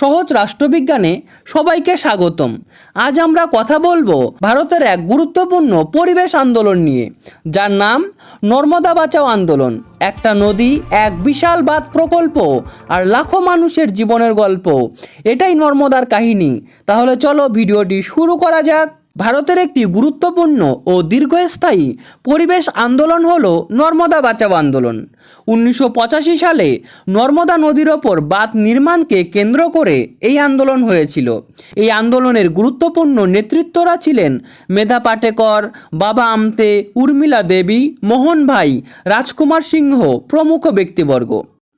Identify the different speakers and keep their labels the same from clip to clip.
Speaker 1: সহজ রাষ্ট্রবিজ্ঞানে সবাইকে স্বাগতম। আজ আমরা কথা বলব ভারতের এক গুরুত্বপূর্ণ পরিবেশ আন্দোলন নিয়ে, যার নাম নর্মদা বাঁচাও আন্দোলন। একটা নদী, এক বিশাল বাদ প্রকল্প আর লাখো মানুষের জীবনের গল্প। এটাই নর্মদার কাহিনী। তাহলে চলো ভিডিওটি শুরু করা যাক। ভারতের একটি গুরুত্বপূর্ণ ও দীর্ঘস্থায়ী পরিবেশ আন্দোলন হল নর্মদা বাঁচাও আন্দোলন। উনিশশো পঁচাশি সালে নর্মদা নদীর ওপর বাঁধ নির্মাণকে কেন্দ্র করে এই আন্দোলন হয়েছিল। এই আন্দোলনের গুরুত্বপূর্ণ নেতৃত্বরা ছিলেন মেধা পাটেকর, বাবা আমতে, উর্মিলা দেবী, মোহন ভাই, রাজকুমার সিংহ প্রমুখ ব্যক্তিবর্গ।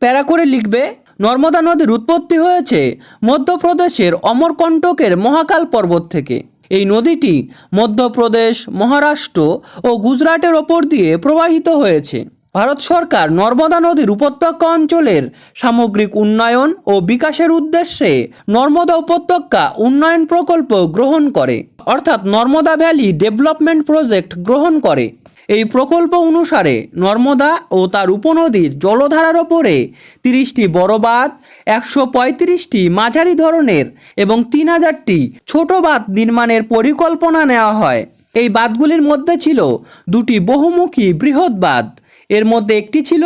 Speaker 1: প্যারা করে লিখবে, নর্মদা নদীর উৎপত্তি হয়েছে মধ্যপ্রদেশের অমরকণ্টকের মহাকাল পর্বত থেকে। এই নদীটি মধ্যপ্রদেশ, মহারাষ্ট্র ও গুজরাটের ওপর দিয়ে প্রবাহিত হয়েছে। ভারত সরকার নর্মদা নদীর উপত্যকা অঞ্চলের সামগ্রিক উন্নয়ন ও বিকাশের উদ্দেশ্যে নর্মদা উপত্যকা উন্নয়ন প্রকল্প গ্রহণ করে। অর্থাৎ নর্মদা ভ্যালি ডেভেলপমেন্ট প্রজেক্ট গ্রহণ করে। এই প্রকল্প অনুসারে নর্মদা ও তার উপনদীর জলধারার ওপরে তিরিশটি বড় বাঁধ, একশো পঁয়ত্রিশটি মাঝারি ধরনের এবং তিন হাজারটি ছোট বাঁধ নির্মাণের পরিকল্পনা নেওয়া হয়। এই বাঁধগুলির মধ্যে ছিল দুটি বহুমুখী বৃহৎ বাঁধ। এর মধ্যে একটি ছিল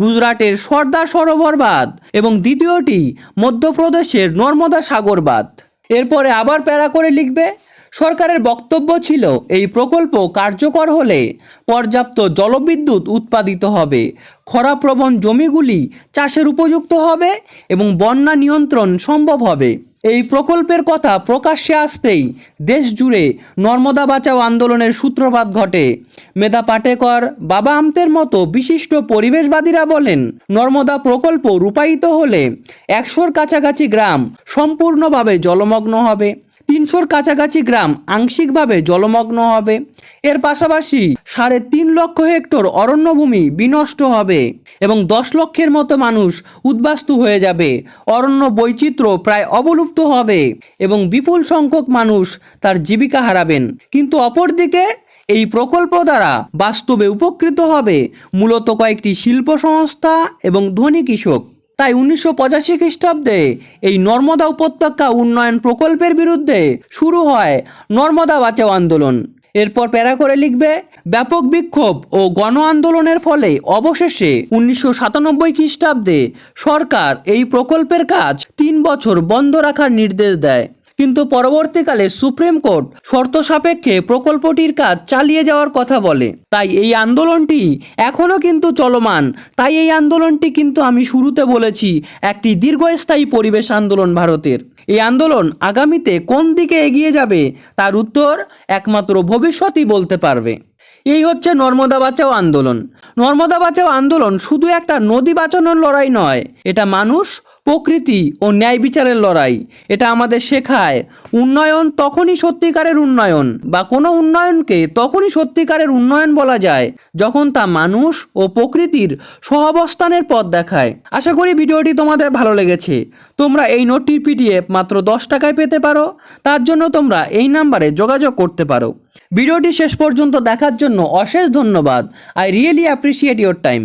Speaker 1: গুজরাটের সর্দার সরোবর বাঁধ এবং দ্বিতীয়টি মধ্যপ্রদেশের নর্মদা সাগর বাঁধ। এরপরে আবার প্যারা করে লিখবে সরকারের বক্তব্য ছিল, এই প্রকল্প কার্যকর হলে পর্যাপ্ত জলবিদ্যুৎ উৎপাদিত হবে, খরাপ্রবণ জমিগুলি চাষের উপযুক্ত হবে এবং বন্যা নিয়ন্ত্রণ সম্ভব হবে। এই প্রকল্পের কথা প্রকাশ্যে আসতেই দেশ জুড়ে নর্মদা বাঁচাও আন্দোলনের সূত্রপাত ঘটে। মেধা পাটেকর, বাবা আমতের মতো বিশিষ্ট পরিবেশবাদীরা বলেন, নর্মদা প্রকল্প রূপায়িত হলে একশোর কাছাকাছি গ্রাম সম্পূর্ণভাবে জলমগ্ন হবে। তিনশোর কাছাকাছি গ্রাম আংশিকভাবে জলমগ্ন হবে। এর পাশাপাশি সাড়ে তিন লক্ষ হেক্টর অরণ্যভূমি বিনষ্ট হবে এবং দশ লক্ষের মতো মানুষ উদ্বাস্তু হয়ে যাবে। অরণ্য বৈচিত্র্য প্রায় অবলুপ্ত হবে এবং বিপুল সংখ্যক মানুষ তার জীবিকা হারাবেন। কিন্তু অপরদিকে এই প্রকল্প দ্বারা বাস্তবে উপকৃত হবে মূলত কয়েকটি শিল্প সংস্থা এবং ধনী কৃষক। তাই উনিশশো পঁচাশি খ্রিস্টাব্দে এই নর্মদা উপত্যকা উন্নয়ন প্রকল্পের বিরুদ্ধে শুরু হয় নর্মদা বাঁচাও আন্দোলন। এরপর প্যারা করে লিখবে, ব্যাপক বিক্ষোভ ও গণ আন্দোলনের ফলে অবশেষে উনিশশো সাতানব্বই খ্রিস্টাব্দে সরকার এই প্রকল্পের কাজ তিন বছর বন্ধ রাখার নির্দেশ দেয়। কিন্তু পরবর্তীকালে সুপ্রিম কোর্ট শর্ত সাপেক্ষে প্রকল্পটির কাজ চালিয়ে যাওয়ার কথা বলে। তাই এই আন্দোলনটি এখনও কিন্তু চলমান। তাই এই আন্দোলনটি কিন্তু আমি শুরুতে বলেছি, একটি দীর্ঘস্থায়ী পরিবেশ আন্দোলন ভারতের। এই আন্দোলন আগামীতে কোন দিকে এগিয়ে যাবে, তার উত্তর একমাত্র ভবিষ্যতই বলতে পারবে। এই হচ্ছে নর্মদা বাঁচাও আন্দোলন। নর্মদা বাঁচাও আন্দোলন শুধু একটা নদী বাঁচানোর লড়াই নয়, এটা মানুষ প্রকৃতি ও ন্যায় বিচারের লড়াই। এটা আমাদের শেখায়, উন্নয়ন তখনই সত্যিকারের উন্নয়ন বা কোনো উন্নয়নকে তখনই সত্যিকারের উন্নয়ন বলা যায়, যখন তা মানুষ ও প্রকৃতির সহাবস্থানের পথ দেখায়। আশা করি ভিডিওটি তোমাদের ভালো লেগেছে। তোমরা এই নোটটির পিডিএফ মাত্র দশ টাকায় পেতে পারো, তার জন্য তোমরা এই নাম্বারে যোগাযোগ করতে পারো। ভিডিওটি শেষ পর্যন্ত দেখার জন্য অশেষ ধন্যবাদ। I really appreciate your time.